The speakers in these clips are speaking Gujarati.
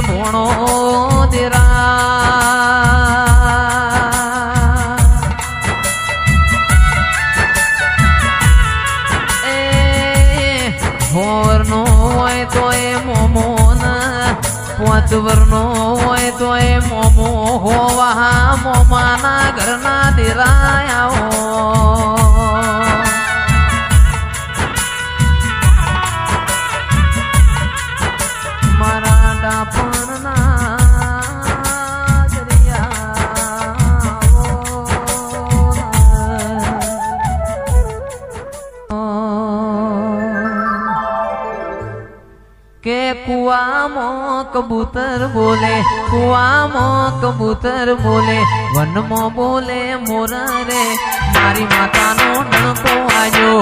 ભોણો દેરા એ હોરનો હોય તો એ મોમો પાંચ વરનો હોય તો એ મોમો હોવા, મોમાના ઘરના દેરાયાઓ કુવામાં કબૂતર બોલે કુવામાં કબૂતર બોલે, વનમાં બોલે મોરા રે મારી માતાનો ડણકો આજો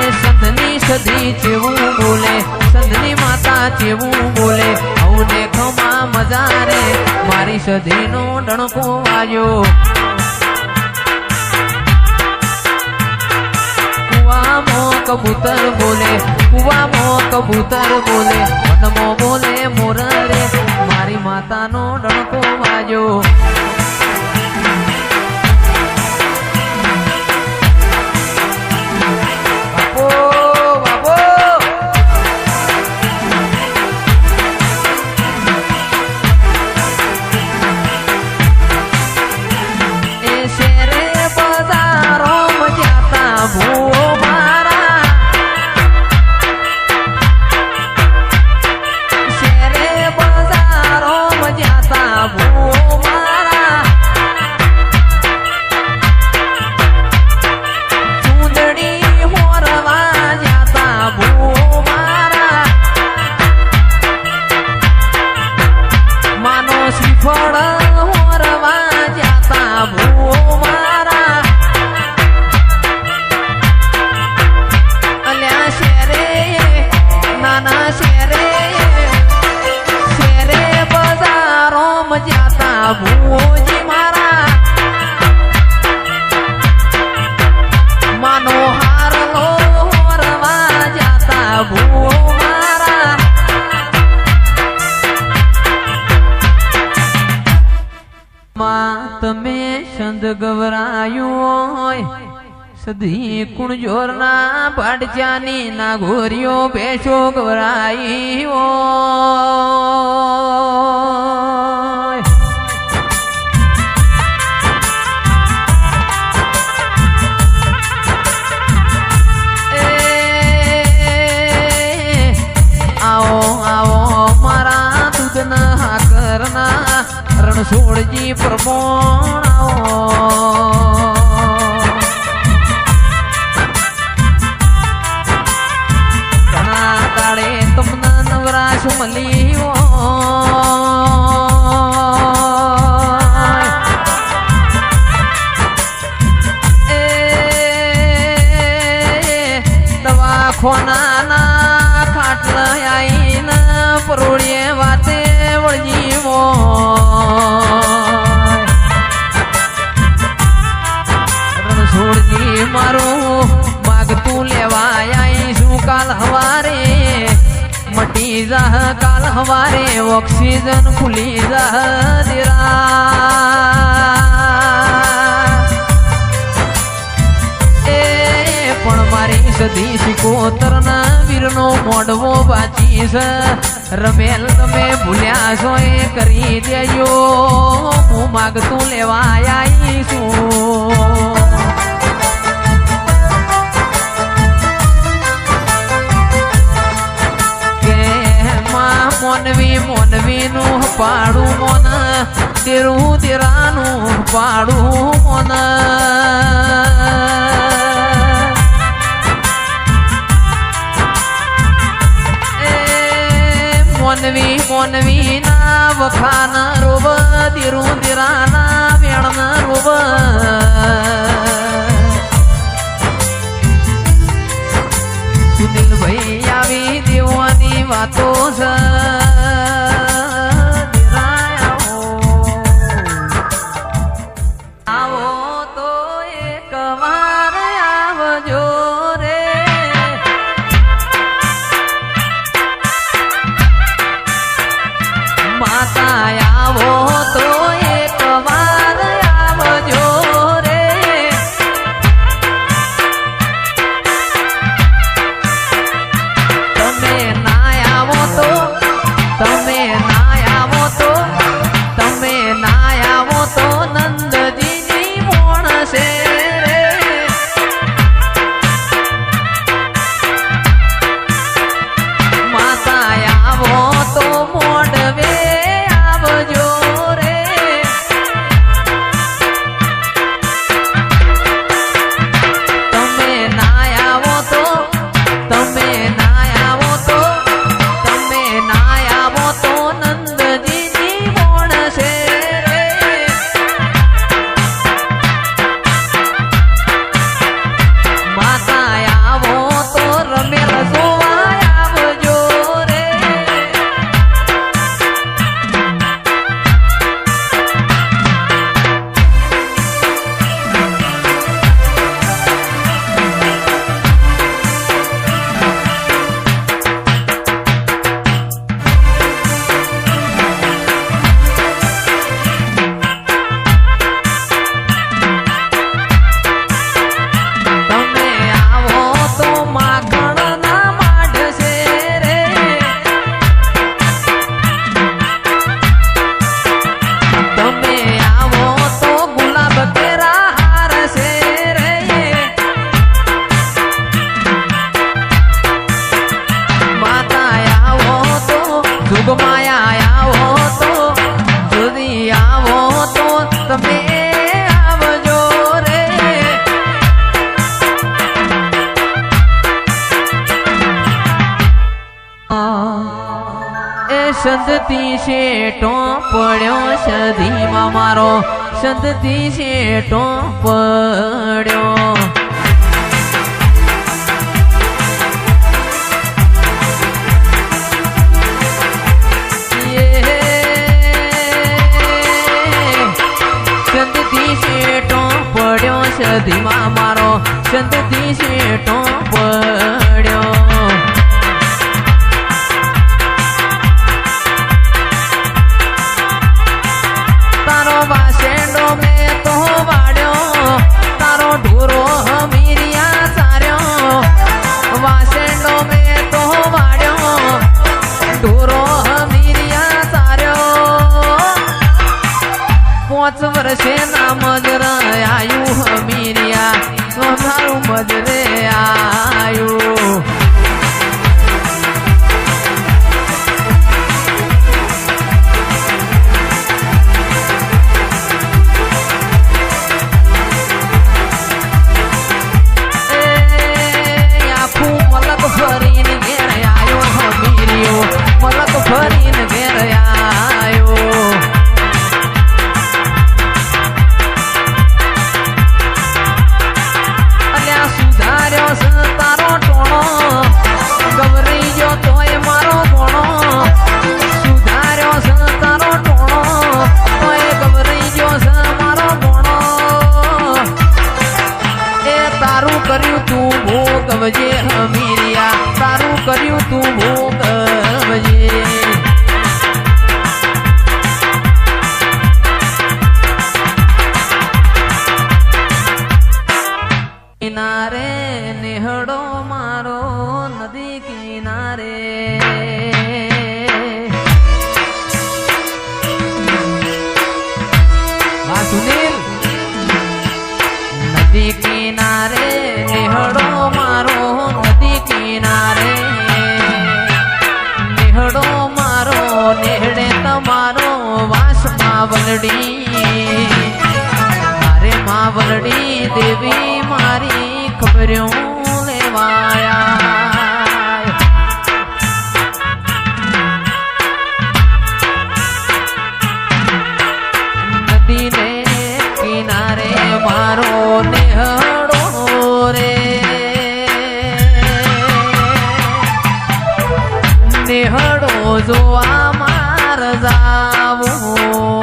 એ સંધની સધી બોલે સદની માતા જેવું બોલે, આવું દેખમાં મજા રે, મારી સધીનો ડણકો આજો કબૂતર બોલે કુવામાં કબૂતર બોલે મનમાં બોલે મોર મારી માતાનો ડણકો વાજો. તમે સંદ ગવરાયું હોય સધી કુણજોર ના પાડચાની ના ઘોરીઓ ભેંસો ગવરાઈ હોય. રણછોડજી પ્રમોણ. આવો ઘણા દાડે તમને નવરાશ મળી હોય ઓક્સિજન ખુલી દેરા એ પણ મારી સદી સિકોતર ના વીરનો મોડવો છે. રમેલ તમે ભૂલ્યા છો કરી દેજો. હું માગતું લેવા આવીશું કે મોનવી મોનવી નું પાડું મોન. તેરું તેરાનું પાડું મોન. મોનવી મોનવી ના વખાના રોબ તેરું તેરાના વેણ સંતતી શેટો પડ્યો સધીમાં મારો. સંતતી શેટો પડ્યો. સધીમાં મારો. સંતતી શેટો પડ્યો. મેં તો વાડ્યો, તારો ઢોરો હમીરિયા સાર્યો. વાસેડો મેં તો વાડ્યો, ઢોરો હમીરિયા સાર્યો. પાંચ વર્ષે વલડી અરે માં વલડી દેવી મારી ખબર્યું લેવાયા. નેહળો જોવા માર જાવું